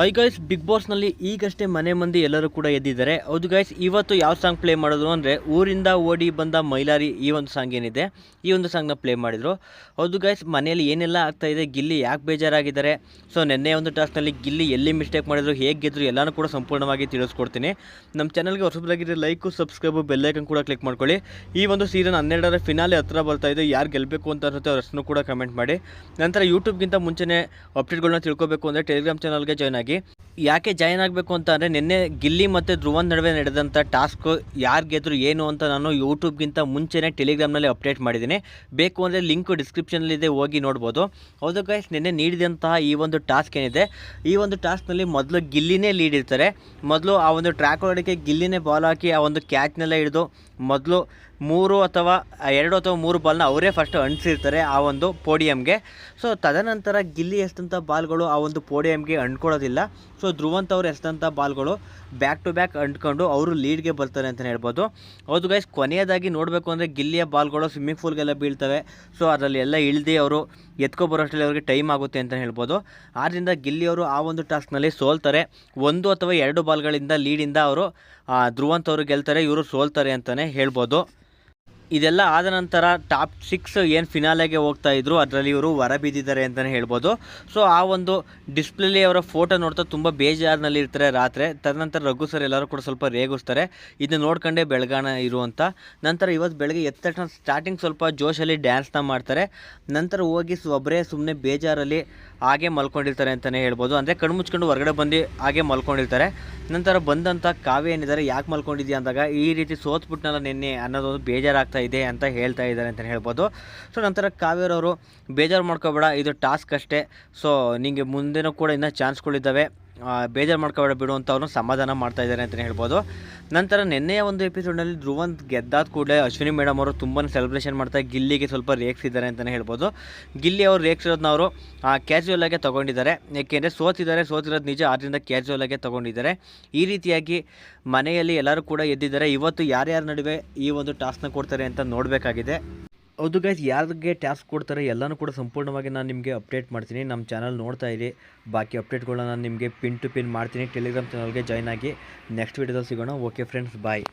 I guys big ಬಾಸ್ನಲ್ಲಿ ಈಗಷ್ಟೇ ಮನೆ ಮಂದಿ ಎಲ್ಲರೂ ಕೂಡ ಎದ್ದಿದ್ದಾರೆ. ಹೌದು ಗೈಸ್ ಇವತ್ತು ಯಾವ ಸಾಂಗ್ ಪ್ಲೇ ಮಾಡಿದ್ರು ಅಂದರೆ ಊರಿಂದ ಓಡಿ ಬಂದ ಮೈಲಾರಿ ಈ ಒಂದು ಸಾಂಗ್ ಏನಿದೆ. ಈ ಒಂದು ಸಾಂಗ್ನ ಪ್ಲೇ ಮಾಡಿದರು. ಹೌದು ಗೈಸ್ ಮನೆಯಲ್ಲಿ ಏನೆಲ್ಲ ಇದೆ, ಗಿಲ್ಲಿ ಯಾಕೆ ಬೇಜಾರಾಗಿದ್ದಾರೆ? ಸೊ ನಿನ್ನೆ ಒಂದು ಟಾಸ್ಕ್ನಲ್ಲಿ ಗಿಲ್ಲಿ ಎಲ್ಲಿ ಮಿಸ್ಟೇಕ್ ಮಾಡಿದ್ರು, ಹೇಗೆ ಗೆದ್ರು ಎಲ್ಲನೂ ಕೂಡ ಸಂಪೂರ್ಣವಾಗಿ ತಿಳಿಸ್ಕೊಡ್ತೀನಿ. ನಮ್ಮ ಚಾನಲ್ಗೆ ಹೊಸದಾಗಿದ್ದರೆ ಲೈಕು ಸಬ್ಸ್ಕ್ರೈಬು ಬೆಲ್ಲೈಕನ್ ಕೂಡ ಕ್ಲಿಕ್ ಮಾಡ್ಕೊಳ್ಳಿ. ಈ ಒಂದು ಸೀಸನ್ ಹನ್ನೆರಡರ ಫಿನಾಲೆ ಹತ್ರ ಬರ್ತಾ ಇದೆ. ಯಾರು ಗೆಲ್ಲಬೇಕು ಅಂತ ಅನ್ಸುತ್ತೆ ಹೆಸರು ಕೂಡ ಕಮೆಂಟ್ ಮಾಡಿ. ನಂತರ ಯೂಟ್ಯೂಬ್ಗಿಂತ ಮುಂಚೆನೇ ಅಪ್ಡೇಟ್ಗಳನ್ನ ತಿಳ್ಕೊಬೇಕು ಅಂದರೆ ಟೆಲಿಗ್ರಾಮ್ ಚಾನಲ್ಗೆ ಜಾಯ್ನ್ ಆಗಿ आगे। ಯಾಕೆ ಜಾಯ್ನ್ ಆಗಬೇಕು ಅಂತ ಅಂದರೆ ನಿನ್ನೆ ಗಿಲ್ಲಿ ಮತ್ತು ಧ್ರುವನ್ ನಡುವೆ ನಡೆದಂಥ ಟಾಸ್ಕ್ ಯಾರು ಗೆದ್ರು ಏನು ಅಂತ ನಾನು ಯೂಟ್ಯೂಬ್ಗಿಂತ ಮುಂಚೆನೇ ಟೆಲಿಗ್ರಾಮ್ನಲ್ಲಿ ಅಪ್ಡೇಟ್ ಮಾಡಿದ್ದೀನಿ. ಬೇಕು ಅಂದರೆ ಲಿಂಕ್ ಡಿಸ್ಕ್ರಿಪ್ಷನಲ್ಲಿದೆ ಹೋಗಿ ನೋಡ್ಬೋದು. ಹೌದು ಗೈಸ್ ನಿನ್ನೆ ನೀಡಿದಂತಹ ಈ ಒಂದು ಟಾಸ್ಕ್ ಏನಿದೆ? ಈ ಒಂದು ಟಾಸ್ಕ್ನಲ್ಲಿ ಮೊದಲು ಗಿಲ್ಲಿನೇ ಲೀಡ್ ಇರ್ತಾರೆ. ಮೊದಲು ಆ ಒಂದು ಟ್ರ್ಯಾಕ್ ಒಳಗಡೆ ಗಿಲ್ಲಿನೇ ಬಾಲ್ ಹಾಕಿ ಆ ಒಂದು ಕ್ಯಾಚ್ನೆಲ್ಲ ಹಿಡಿದು ಮೊದಲು ಮೂರು ಅಥವಾ ಎರಡು ಅಥವಾ ಮೂರು ಬಾಲ್ನ ಅವರೇ ಫಸ್ಟ್ ಅಂಟಿಸಿರ್ತಾರೆ ಆ ಒಂದು ಪೋಡಿಯಮ್ಗೆ ಸೊ ತದನಂತರ ಗಿಲ್ಲಿ ಎಷ್ಟಂಥ ಬಾಲ್ಗಳು ಆ ಒಂದು ಪೋಡಿಯಮ್ಗೆ ಅಂಟ್ಕೊಳ್ಳೋದಿಲ್ಲ. ಸೊ ಧ್ರುವಂತ್ ಅವ್ರು ಎಸೆದಂಥ ಬಾಲ್ಗಳು ಬ್ಯಾಕ್ ಟು ಬ್ಯಾಕ್ ಅಂಟ್ಕೊಂಡು ಅವರು ಲೀಡ್ಗೆ ಬರ್ತಾರೆ ಅಂತಲೇ ಹೇಳ್ಬೋದು. ಹೌದು ಗೈಸ್ ಕೊನೆಯದಾಗಿ ನೋಡಬೇಕು ಅಂದರೆ ಗಿಲ್ಲಿಯ ಬಾಲ್ಗಳು ಸ್ವಿಮ್ಮಿಂಗ್ ಪೂಲ್ಗೆಲ್ಲ ಬೀಳ್ತವೆ. ಸೊ ಅದರಲ್ಲಿ ಎಲ್ಲ ಇಳ್ದು ಅವರು ಎತ್ಕೊ ಬರೋಷ್ಟರಲ್ಲಿ ಅವ್ರಿಗೆ ಟೈಮ್ ಆಗುತ್ತೆ ಅಂತ ಹೇಳ್ಬೋದು. ಆದ್ದರಿಂದ ಗಿಲ್ಲಿಯವರು ಆ ಒಂದು ಟಾಸ್ಕ್ನಲ್ಲಿ ಸೋಲ್ತಾರೆ. ಒಂದು ಅಥವಾ ಎರಡು ಬಾಲ್ಗಳಿಂದ ಲೀಡಿಂದ ಅವರು ಧ್ರುವಂತ್ ಅವರು ಗೆಲ್ತಾರೆ, ಇವರು ಸೋಲ್ತಾರೆ ಅಂತಲೇ ಹೇಳ್ಬೋದು. ಇದೆಲ್ಲ ಆದ ನಂತರ ಟಾಪ್ ಸಿಕ್ಸ್ ಏನು ಫಿನಾಲೆಗೆ ಹೋಗ್ತಾ ಇದ್ರು, ಅದರಲ್ಲಿ ಇವರು ಹೊರ ಬಿದ್ದಿದ್ದಾರೆ ಅಂತಲೇ ಹೇಳ್ಬೋದು. ಸೊ ಆ ಒಂದು ಡಿಸ್ಪ್ಲೇಲಿ ಅವರ ಫೋಟೋ ನೋಡ್ತಾ ತುಂಬ ಬೇಜಾರಿನಲ್ಲಿ ಇರ್ತಾರೆ ರಾತ್ರಿ. ತದನಂತರ ರಘು ಸರ್ ಎಲ್ಲರೂ ಕೂಡ ಸ್ವಲ್ಪ ರೇಗಿಸ್ತಾರೆ. ಇದನ್ನ ನೋಡ್ಕೊಂಡೇ ಬೆಳಗಾಣ ಇರುವಂಥ ನಂತರ ಇವತ್ತು ಬೆಳಗ್ಗೆ ಎದ್ದ ತಕ್ಷಣ ಸ್ಟಾರ್ಟಿಂಗ್ ಸ್ವಲ್ಪ ಜೋಶಲ್ಲಿ ಡ್ಯಾನ್ಸ್ನ ಮಾಡ್ತಾರೆ. ನಂತರ ಹೋಗಿ ಒಬ್ಬರೇ ಸುಮ್ಮನೆ ಬೇಜಾರಲ್ಲಿ ಹಾಗೆ ಮಲ್ಕೊಂಡಿರ್ತಾರೆ ಅಂತಲೇ ಹೇಳ್ಬೋದು. ಅಂದರೆ ಕಣ್ಣು ಮುಚ್ಕೊಂಡು ಹೊರಗಡೆ ಬಂದು ಹಾಗೆ ಮಲ್ಕೊಂಡಿರ್ತಾರೆ. ನಂತರ ಬಂದಂಥ ಕಾವ್ಯ ಏನಿದ್ದಾರೆ, ಯಾಕೆ ಮಲ್ಕೊಂಡಿದ್ಯಾ ಅಂದಾಗ, ಈ ರೀತಿ ಸೋತ್ಬಿಟ್ನಲ್ಲ ನಿನ್ನೆ ಅನ್ನೋದೊಂದು ಬೇಜಾರಾಗ್ತಾ ಇದೆ ಅಂತ ಹೇಳ್ತಾ ಇದ್ದಾರೆ ಅಂತಲೇ ಹೇಳ್ಬೋದು. ಸೊ ನಂತರ ಕಾವ್ಯರವರು ಬೇಜಾರು ಮಾಡ್ಕೋಬೇಡ, ಇದು ಟಾಸ್ಕ್ ಅಷ್ಟೇ. ಸೊ ನಿಮಗೆ ಮುಂದೆನೂ ಕೂಡ ಇನ್ನೂ ಚಾನ್ಸ್ಗಳಿದ್ದಾವೆ. ಬೇಜಾರು ಮಾಡ್ಕೋಬೇಡ ಬಿಡು ಅಂತ ಸಮಾಧಾನ ಮಾಡ್ತಾ ಇದ್ದಾರೆ ಅಂತಲೇ ಹೇಳ್ಬೋದು. ನಂತರ ನಿನ್ನೆಯ ಒಂದು ಎಪಿಸೋಡ್ನಲ್ಲಿ ಧ್ರುವನ್ ಗೆದ್ದಾದ ಕೂಡಲೇ ಅಶ್ವಿನಿ ಮೇಡಮ್ ಅವರು ತುಂಬಾ ಸೆಲೆಬ್ರೇಷನ್ ಮಾಡ್ತಾ ಗಿಲ್ಲಿಗೆ ಸ್ವಲ್ಪ ರೇಗ್ಸಿದ್ದಾರೆ ಅಂತಲೇ ಹೇಳ್ಬೋದು. ಗಿಲ್ಲಿ ಅವರು ರೇಗ್ಸಿರೋದನ್ನ ಅವರು ಕ್ಯಾಶುವಲ್ ಆಗಿ ತೊಗೊಂಡಿದ್ದಾರೆ. ಏಕೆಂದರೆ ಸೋತಿದ್ದಾರೆ ಸೋತಿರೋದು ನಿಜ ಆದ್ದರಿಂದ ಕ್ಯಾಶುವಲ್ ಆಗಿ ತೊಗೊಂಡಿದ್ದಾರೆ. ಈ ರೀತಿಯಾಗಿ ಮನೆಯಲ್ಲಿ ಎಲ್ಲರೂ ಕೂಡ ಎದ್ದಿದ್ದಾರೆ. ಇವತ್ತು ಯಾರ್ಯಾರ ನಡುವೆ ಈ ಒಂದು ಟಾಸ್ಕ್ನ ಕೊಡ್ತಾರೆ ಅಂತ ನೋಡಬೇಕಾಗಿದೆ. ಹೌದು ಗೈಸ್ ಯಾರಿಗೆ ಟ್ಯಾಸ್ಕ್ ಕೊಡ್ತಾರೆ ಎಲ್ಲನೂ ಕೂಡ ಸಂಪೂರ್ಣವಾಗಿ ನಾನು ನಿಮಗೆ ಅಪ್ಡೇಟ್ ಮಾಡ್ತೀನಿ. ನಮ್ಮ ಚಾನಲ್ ನೋಡ್ತಾ ಇರಿ. ಬಾಕಿ ಅಪ್ಡೇಟ್ಗಳನ್ನ ನಾನು ನಿಮಗೆ ಪಿನ್ ಟು ಪಿನ್ ಮಾಡ್ತೀನಿ. ಟೆಲಿಗ್ರಾಮ್ ಚಾನಲ್ಗೆ ಜಾಯ್ನ್ ಆಗಿ ನೆಕ್ಸ್ಟ್ ವೀಡಿಯೋದಲ್ಲಿ ಸಿಗೋಣ. Okay friends bye